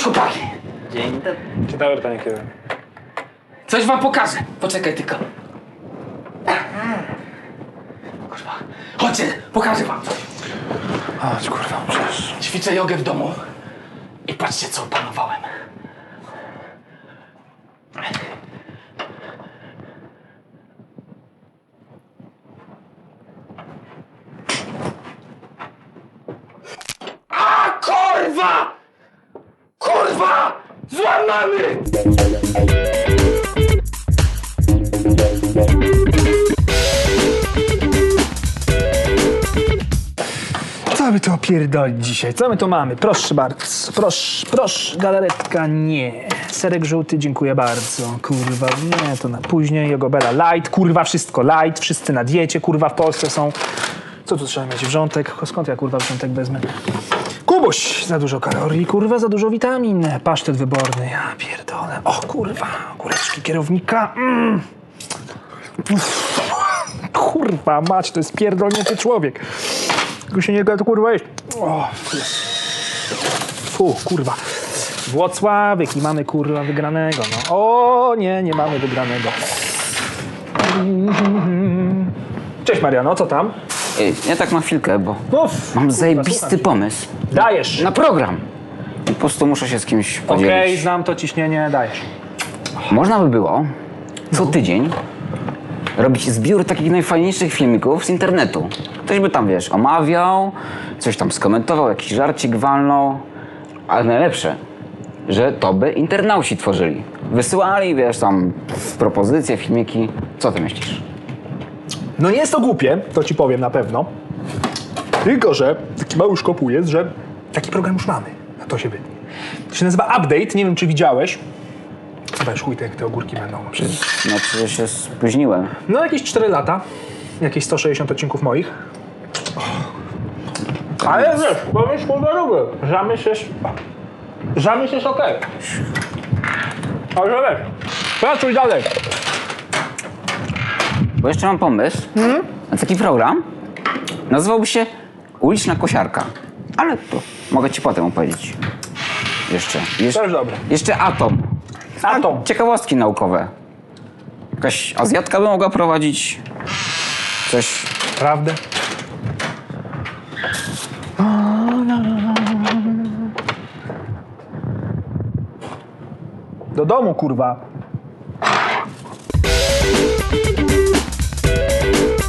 Cześć chłopaki! Dzień dobry. Dzień dobry, panie kierownik. Coś wam pokażę. Poczekaj tylko. Kurwa. Chodźcie, pokażę wam coś. Chodź, kurwa, przecież. Ćwiczę jogę w domu. I patrzcie, co opanowałem. A kurwa! Kurwa! Złamany! Co by to opierdolić dzisiaj? Co my to mamy? Proszę bardzo. Proszę, proszę. Galaretka nie. Serek żółty, dziękuję bardzo. Kurwa, nie, to na później. Jogobela light, kurwa, wszystko light. Wszyscy na diecie, kurwa, w Polsce są. Co tu trzeba mieć? Wrzątek? Skąd ja, kurwa, wrzątek wezmę? Kubuś! Za dużo kalorii, kurwa, za dużo witamin. Pasztet wyborny, ja pierdolę. O, kurwa, kuleczki kierownika. Mm. Kurwa, mać, to jest pierdolnięty człowiek. Tylko się nie da to kurwa jeść. O. Fu, kurwa. Włocławek i mamy kurwa wygranego. No. O nie, nie mamy wygranego. Cześć Mariano, co tam? Ej, ja tak na chwilkę, bo No, mam zajebisty pomysł Dajesz. na program. I po prostu muszę się z kimś Okej, podzielić. znam to ciśnienie, dajesz. Można by było co tydzień robić zbiór takich najfajniejszych filmików z internetu. Ktoś by tam, wiesz, omawiał, coś tam skomentował, jakiś żarcik walnął. Ale najlepsze, że to by internauci tworzyli. Wysyłali, wiesz, tam propozycje, filmiki. Co ty myślisz? No nie jest to głupie, to ci powiem na pewno. Tylko, że taki mały szkopuł jest, że taki program już mamy. A to się wytnie. To się nazywa Update, nie wiem czy widziałeś. Chyba już chuj, te, jak te ogórki będą. No przecież się spóźniłem. No jakieś 4 lata, jakieś 160 odcinków moich. Ale wiesz, pomyśl kurwa lubię. Zamysł jest... Zamysł jest okej. Ale wiesz, pracuj dalej. Bo jeszcze mam pomysł na taki program. Nazywałby się Uliczna Kosiarka. Ale to mogę ci potem opowiedzieć. Jeszcze. Jeszcze, Też dobre. jeszcze Atom. Atom. Ciekawostki naukowe. Jakaś Azjatka by mogła prowadzić. Coś. Prawdę? Do domu, kurwa.